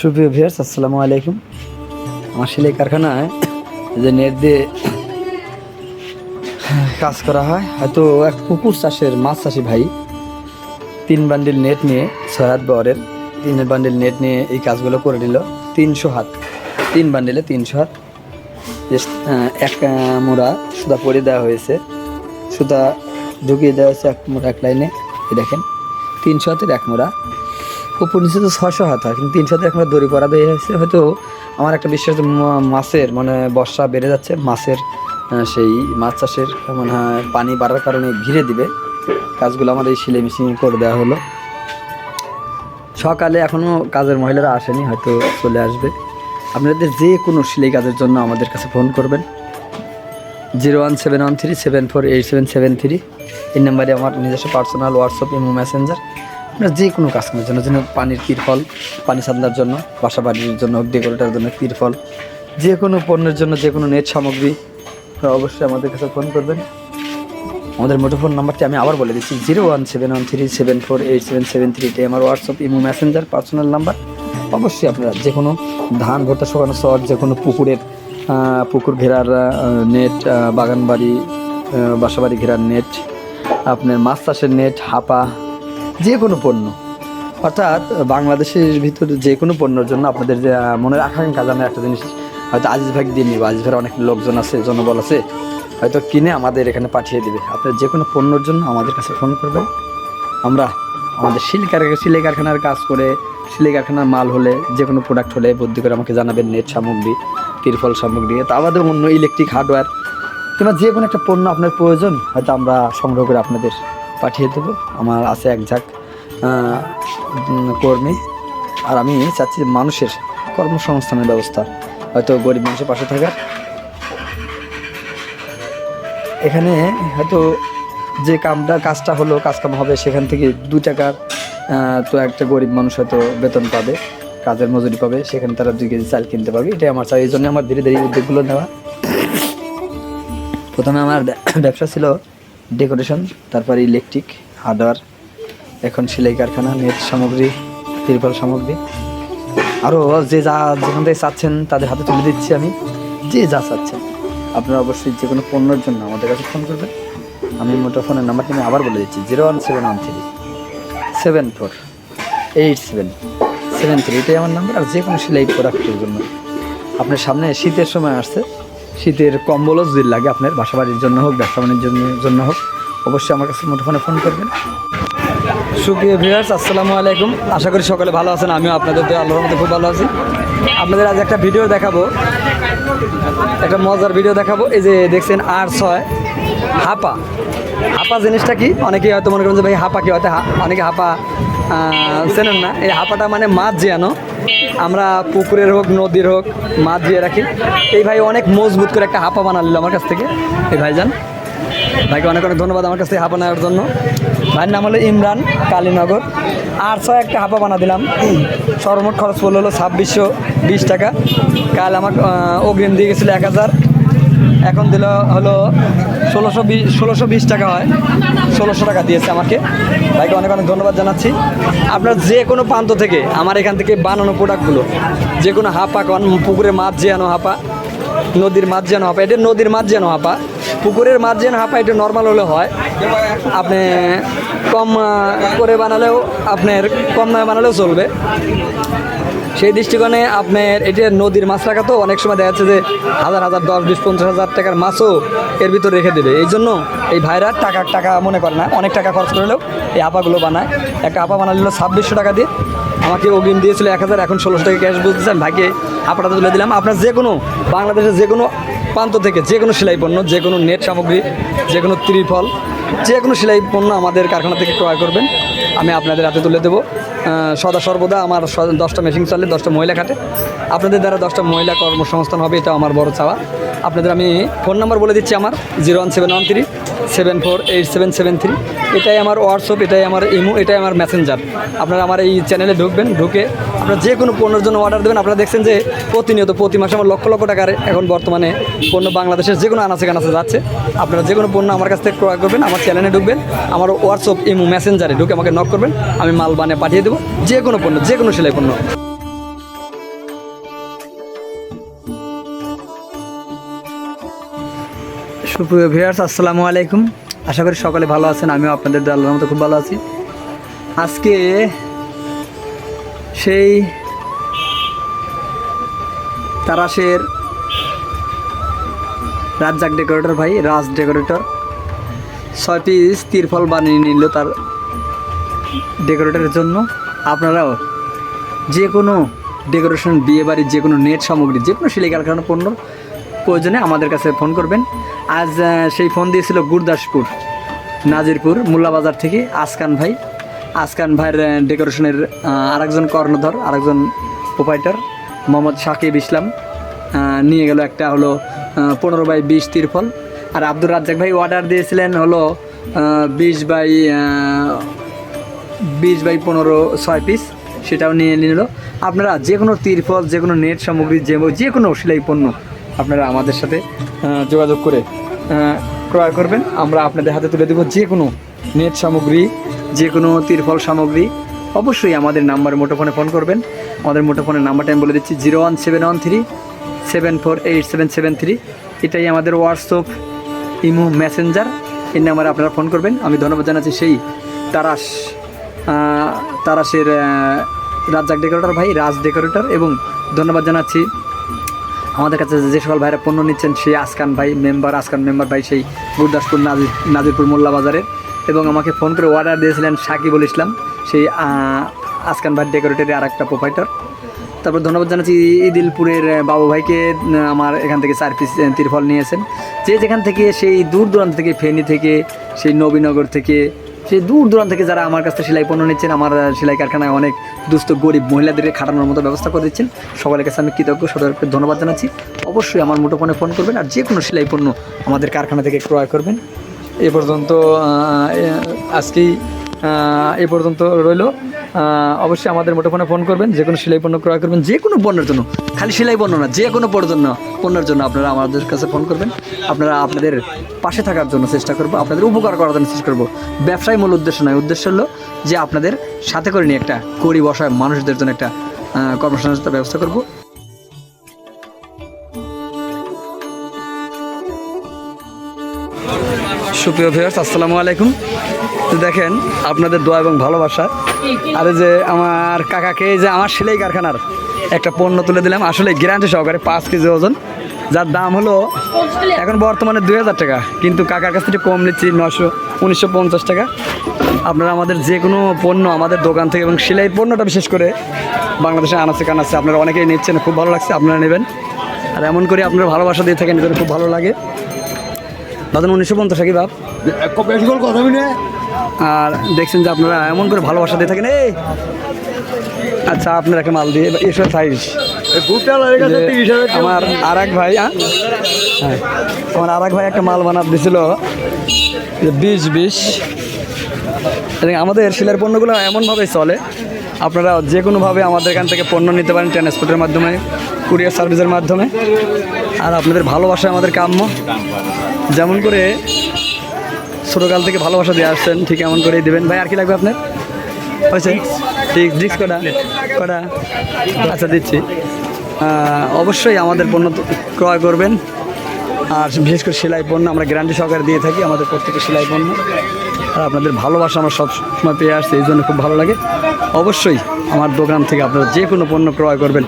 সুপ্রিয় ভিয়ার্স আসসালামু আলাইকুম। আমার সেলাই কারখানায় যে নেট দিয়ে কাজ করা হয়, হয়তো এক পুকুর চাষের মাছ চাষি ভাই তিন বান্ডিল নেট নিয়ে, ছয় হাত বরের তিন বান্ডিল নেট নিয়ে এই কাজগুলো করে নিল। তিনশো হাত, তিন বান্ডিলে তিনশো হাত। এক মোড়া সুতা পরে দেওয়া হয়েছে। সুতা ঢুকিয়ে দেওয়া হয়েছে এক মোড়া, এক লাইনে। দেখেন, তিনশো হাতের এক মোড়া। উপর নিচে তো ছশো হাত হয়, কিন্তু তিনশো এক দড়ি পরা দেওয়া হয়েছে। হয়তো আমার একটা বিশ্বাস মাছের মানে বর্ষা বেড়ে যাচ্ছে, মাছের সেই মাছ চাষের মনে পানি বাড়ার কারণে ঘিরে দিবে। কাজগুলো আমার এই সিলাই মেশিন করে দেওয়া হলো। সকালে এখনও কাজের মহিলারা আসেনি, হয়তো চলে আসবে। আপনাদের যে কোনো সেলাই কাজের জন্য আমাদের কাছে ফোন করবেন। Zero one seven one three seven four eight seven seven three. এই নাম্বারে আমার নিজস্ব পার্সোনাল হোয়াটসঅ্যাপ ইমো মেসেঞ্জার। আপনার যে কোনো কাজ করার জন্য যেন পানির তিরফল পানি সাদলার জন্য বাসা বাড়ির জন্য ডেকোরেটার জন্য তিরফল যে কোনো পণ্যের জন্য যে কোনো নেট সামগ্রী অবশ্যই আমাদের কাছে ফোন করবেন। আমাদের মুঠোফোন নাম্বারটি আমি আবার বলে দিচ্ছি zero one seven one three seven four eight seven seven three এটি আমার WhatsApp imo messenger personal number. অবশ্যই আপনারা যে কোনো ধান ভর্তা শুকানো চর যে কোনো পুকুরের পুকুর ঘেরার নেট আহ, বাগান বাড়ি বাসাবাড়ি ঘেরার নেট আপনার মাছ চাষের নেট হাপা যে কোনো পণ্য। অর্থাৎ বাংলাদেশের ভিতরে যে কোনো পণ্যের জন্য আপনাদের যে মনে রাখার কাজ আমি একটা জিনিস, হয়তো আজিজ ভাগ দিয়ে নিব, আজিজ ভাইয়ের অনেক লোকজন আছে, জনবল আছে, হয়তো কিনে আমাদের এখানে পাঠিয়ে দেবে। আপনার যে কোনো পণ্যর জন্য আমাদের কাছে ফোন করবেন। আমরা আমাদের কারখানা সিলাই কারখানার কাজ করে সিলাই কারখানার মাল হলে, যে কোনো প্রোডাক্ট হলে বুদ্ধি করে আমাকে জানাবেন, নেট সামগ্রী তিরফল সামগ্রী, তা আমাদের অন্য ইলেকট্রিক হার্ডওয়্যার কিংবা যে কোনো একটা পণ্য আপনার প্রয়োজন, হয়তো আমরা সংগ্রহ করে আপনাদের পাঠিয়ে দেবো। আমার আছে এক ঝাঁক কর্মী। আর আমি চাচ্ছি মানুষের কর্মসংস্থানের ব্যবস্থা, হয়তো গরিব মানুষের পাশে থাকার। এখানে হয়তো যে কামটা, কাজটা হলো, কাজ কাম হবে, সেখান থেকে দু টাকার তো একটা গরিব মানুষ হয়তো বেতন পাবে, কাজের মজুরি পাবে, সেখানে তারা দুই কেজি চাল কিনতে পারবে। এটাই আমার চাই, এই জন্য আমার ধীরে ধীরে উদ্যোগগুলো নেওয়া। প্রথমে আমার ব্যবসা ছিল ডেকোরেশন, তারপরে ইলেকট্রিক, হার্ডওয়্যার, এখন সেলাই কারখানা, নেট সামগ্রী, তিরপল সামগ্রী। আরও যে যা যেখান থেকে চাচ্ছেন তাদের হাতে তুলে দিচ্ছি আমি। যে যা চাচ্ছেন। আপনারা অবশ্যই যে কোনো পণ্যের জন্য আমাদের কাছে ফোন করবেন। আমি মোটো ফোনের নাম্বারটি আমি আবার বলে দিচ্ছি, zero one seven one three, seven four, eight seven seven three. এটাই আমার নাম্বার আর যে কোনো সেলাই প্রোডাক্টের জন্য। আপনার সামনে শীতের সময় আসছে শীতের কম্বলও যদি লাগে আপনার বাসা বাড়ির জন্য হোক, ব্যবসা বাণিজ্যের জন্য- হোক, অবশ্যই আমার কাছে মুঠোফোনে ফোন করবেন। সুপ্রিয় ভিউয়ার্স, আসসালামু আলাইকুম। আশা করি সকলে ভালো আছেন, আমিও আপনাদের আল্লাহর মধ্যে খুব ভালো আছি। আপনাদের আজ একটা ভিডিও দেখাবো। একটা মজার ভিডিও দেখাবো। এই যে দেখছেন আর ছয়, হাপা। হাপা জিনিসটা কি? অনেকেই হয়তো মনে করেন যে ভাই, হাপা কি হয়তো অনেকে হাপা চেনেন না। এই হাপাটা মানে মাছ জিয়ানো আমরা পুকুরের হোক নদীর হোক মাছ জিয়ে রাখি। এই ভাই অনেক মজবুত করে একটা হাপা বানালিল আমার কাছ থেকে। এই ভাইজান ভাইকে অনেক অনেক ধন্যবাদ আমার কাছ থেকে হাঁপা নেওয়ার জন্য। ভাইয়ের নাম হলো ইমরান কালীনগর। আর ছয় একটা হাঁপা বানা দিলাম। সর্বমোট খরচ পড়ল হলো ছাব্বিশশো বিশ টাকা। কাল আহ, অগ্রিম দিয়ে গেছিল এক হাজার। এখন দিল হলো ষোলোশো বিশ ষোলোশো বিশ টাকা হয়। ষোলোশো টাকা দিয়েছে আমাকে। ভাইকে অনেক অনেক ধন্যবাদ জানাচ্ছি। আপনার যে কোনো প্রান্ত থেকে আমার এখান থেকে বানানো প্রোডাক্টগুলো, যে কোনো হাঁপা কন পুকুরে মাছ জিয়ানো হাঁপা, নদীর মাছ যেন হাঁপা, এটা নদীর মাছ যেন হাঁপা। পুকুরের মাছ যেন হাঁপা, এটা নর্মাল হলে হয়। আপনি কম করে বানালেও আপনার কম দামে বানালেও চলবে। সেই দৃষ্টিকোণে আপনার এটা নদীর মাছ রাখা তো অনেক সময় দেখা যাচ্ছে যে হাজার হাজার, দশ বিশ, পঞ্চাশ হাজার টাকার মাছও এর ভিতরে রেখে দেবে। এই জন্য এই ভাইরা টাকা টাকা মনে করে না, অনেক টাকা খরচ করলেও এই আপাগুলো বানায়। একটা আপা বানালো ছাব্বিশশো টাকা দিয়ে। আমাকে অগ্রিম দিয়েছিল এক হাজার, এখন ষোলোশো টাকা ক্যাশ বুঝতেছেন? ভাইকে আপনাটা তুলে দিলাম। আপনার যে কোনো বাংলাদেশের যে কোনো প্রান্ত থেকে, যে কোনো সেলাই পণ্য, যে কোনো নেট সামগ্রী, যে কোনো ত্রিফল, যে কোনো সেলাই পণ্য আমাদের কারখানা থেকে ক্রয় করবেন। আমি আপনাদের হাতে তুলে দেবো। সদা সর্বদা আমার দশটা মেশিন চলে দশটা মহিলা খাটে। আপনাদের দ্বারা দশটা মহিলা কর্মসংস্থান হবে এটা আমার বড় চাওয়া। আপনাদের আমি ফোন নাম্বার বলে দিচ্ছি আমার zero one seven one three seven four eight seven seven three এটাই আমার হোয়াটসঅ্যাপ এটাই আমার ইমো এটাই আমার মেসেঞ্জার আপনারা আমার এই চ্যানেলে ঢুকবেন, ঢুকে আপনারা যে কোনো পণ্যের জন্য অর্ডার দেবেন। আপনারা দেখছেন যে প্রতিনিয়ত, প্রতি মাসে আমার লক্ষ লক্ষ টাকার এখন বর্তমানে পণ্য বাংলাদেশের যে কোনো আনাচে কানাচে যাচ্ছে। আপনারা যে কোনো পণ্য আমার কাছ থেকে ক্রয় করবেন, আমার চ্যানেলে ঢুকবেন, আমার হোয়াটসঅ্যাপ ইমো মেসেঞ্জারে ঢুকে আমাকে নক করবেন। আমি মাল বানিয়ে পাঠিয়ে দেবো, যে কোনো পণ্য, যে কোনো সেলাই পণ্য। সুপ্রিয় ভিউয়ার্স, আসসালামু আলাইকুম। আশা করি সকলে ভালো আছেন, আমিও আপনাদের আল্লাহর মতো খুব ভালো আছি। আজকে সেই তারাশের রাজ্জাক ডেকোরেটর ভাই, রাজ ডেকোরেটর, ছয় পিস তিরফল বানিয়ে নিল তার ডেকোরেটরের জন্য। আপনারাও যে কোনো ডেকোরেশন বিয়ে বাড়ির যে কোনো নেট সামগ্রী, যে কোনো সিলাই কারখানা পণ্য প্রয়োজনে আমাদের কাছে ফোন করবেন। আজ সেই ফোন দিয়েছিল গুরদাসপুর, নাজিরপুর, মোল্লাবাজার থেকে আসকান ভাই। আসকান ভাইয়ের ডেকোরেশনের আরেকজন কর্ণধর, আরেকজন প্রোপাইটার মোহাম্মদ সাকিব ইসলাম। নিয়ে গেল একটা হলো পনেরো বাই বিশ তিরফল আর আব্দুর রাজ্জাক ভাই অর্ডার দিয়েছিলেন হলো বিশ বাই বিশ বাই পনেরো ছয় পিস সেটাও নিয়ে নিল। আপনারা যে কোনো তিরফল যে কোনো নেট সামগ্রী, যে যে কোনো সেলাই পণ্য আপনারা আমাদের সাথে যোগাযোগ করে ক্রয় করবেন। আমরা আপনাদের হাতে তুলে দেবো যে কোনো নেট সামগ্রী, যে কোনো তিরফল সামগ্রী। অবশ্যই আমাদের নাম্বারে মুঠোফোনে ফোন করবেন। আমাদের মুঠোফোনের নাম্বারটা আমি বলে দিচ্ছি, zero one seven one three seven four eight seven seven three. এটাই আমাদের হোয়াটসঅ্যাপ ইমো মেসেঞ্জার। এই নাম্বারে আপনারা ফোন করবেন। আমি ধন্যবাদ জানাচ্ছি সেই তারাস তারাসের রাজ্জাক ডেকোরেটর ভাই, রাজ ডেকোরেটর। এবং ধন্যবাদ জানাচ্ছি আমাদের কাছে যে সকল ভাইরা পণ্য নিচ্ছেন, সেই আসকান ভাই মেম্বার আসকান মেম্বার ভাই সেই গুরদাসপুর নাজির, নাজিরপুর মোল্লা বাজারের এবং আমাকে ফোন করে অর্ডার দিয়েছিলেন সাকিবুল ইসলাম, সেই আসকান ভাই ডেকোরেটরের আর একটা প্রোপাইটার তারপর ধন্যবাদ জানাচ্ছি ইদিলপুরের বাবু ভাইকে আমার এখান থেকে চার পিস তিরফল নিয়েছেন। যে যেখান থেকে সেই দূর দূরান্ত থেকে, ফেনী থেকে, সেই নবীনগর থেকে সেই দূর দূরান্ত থেকে যারা আমার কাছ সেলাই পণ্য নিচ্ছেন, আমার সেলাই কারখানায় অনেক দুস্থ, গরিব মহিলাদেরকে খাটানোর মতো ব্যবস্থা করে দিচ্ছেন। সকলের কাছে আমি কৃতজ্ঞ, সদরকে ধন্যবাদ জানাচ্ছি। অবশ্যই আমার মুঠোফোনে ফোন করবেন আর যে কোনো সেলাই পণ্য আমাদের কারখানা থেকে ক্রয় করবেন। এ পর্যন্ত আজকেই এ পর্যন্ত রইল। অবশ্যই আমাদের মুঠোফোনে ফোন করবেন যে কোনো সেলাই পণ্য ক্রয় করবেন যে কোনো পণ্যের জন্য খালি সেলাই পণ্য না যে কোনো জন্য পণ্যের জন্য আপনারা আমাদের কাছে ফোন করবেন। আপনারা আপনাদের পাশে থাকার জন্য চেষ্টা করব আপনাদের উপকার করার জন্য চেষ্টা করব। ব্যবসায় মূল উদ্দেশ্য নয় উদ্দেশ্য হলো যে আপনাদের সাথে করে নিয়ে একটা গরিব অসহায় মানুষদের জন্য একটা আহ, কর্মসংস্থানের ব্যবস্থা করব। সুপ্রিয় ভিউয়ার্স আসসালামু আলাইকুম। তো দেখেন আপনাদের দোয়া এবং ভালোবাসা আর যে আমার কাকাকে যে আমার সেলাই কারখানার একটা পণ্য তুলে দিলাম আসলে গ্যারান্টি সহকারে পাঁচ কেজি ওজন যার দাম হলো এখন বর্তমানে দুই হাজার টাকা কিন্তু কাকার কাছ থেকে কম নিচ্ছি নশো উনিশশো পঞ্চাশ টাকা আপনারা আমাদের যে কোনো পণ্য আমাদের দোকান থেকে এবং সেলাই পণ্যটা বিশেষ করে বাংলাদেশে আনাচে কানাচ্ছে আপনারা অনেকেই নিচ্ছেন খুব ভালো লাগছে আপনারা নেবেন আর এমন করে আপনারা ভালোবাসা দিয়ে থাকেন খুব ভালো লাগে দাদা উনিশশো পঞ্চাশ কি বাপ আর দেখছেন যে আপনারা এমন করে ভালোবাসা দিয়ে থাকেন এই! আচ্ছা আপনার একটা মাল দিয়ে এসো সাইজ। আমার আর এক ভাই হ্যাঁ আমার আর এক ভাই একটা মাল দিছিল যে বিশ বিশ। এবং আমাদের শিলের পণ্যগুলো এমনভাবে চলে আপনারা যে কোনোভাবে আমাদের এখান থেকে পণ্য নিতে পারেন ট্রান্সপোর্টের মাধ্যমে কুরিয়ার সার্ভিসের মাধ্যমে। আর আপনাদের ভালোবাসা আমাদের কাম্য। যেমন করে ছোটোকাল থেকে ভালোবাসা দিয়ে আসছেন, ঠিক এমন করেই দেবেন। ভাই, আর কি লাগবে আপনার? হয়েছে? ঠিক ডিক্স কটা? কটা? আচ্ছা দিচ্ছি। অবশ্যই আমাদের পণ্য ক্রয় করবেন। আর বিশেষ করে সেলাই পণ্য আমরা গ্যারান্টি সহকারে দিয়ে থাকি, আমাদের প্রত্যেকের সেলাই পণ্য। আর আপনাদের ভালোবাসা আমরা সব সময় পেয়ে আসছি, এই জন্য খুব ভালো লাগে। অবশ্যই আমার দোকান থেকে আপনারা যে কোনো পণ্য ক্রয় করবেন।